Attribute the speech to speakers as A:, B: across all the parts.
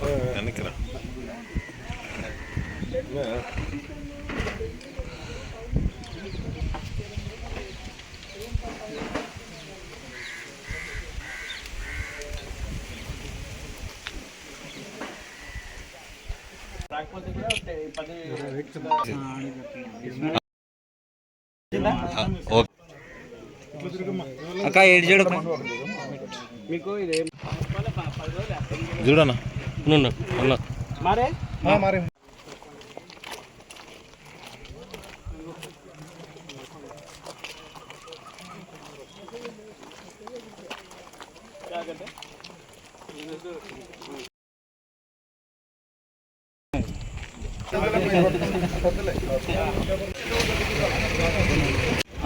A: వెనకరా
B: రాకపోతే కూడా పది
C: అక్క
A: ఏడు చూడు
B: మీకు ఇదేం
A: చూడనా
D: అన్న
B: మారే మారే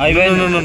A: అయిపోయింది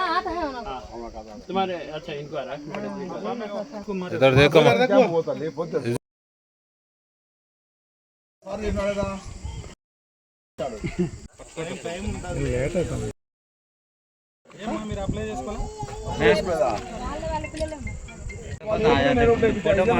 E: तुम्हारे
B: अच्छा इनको आ रहा है
A: इधर देखो
C: మీరు అప్లై
E: చేసుకోవాలా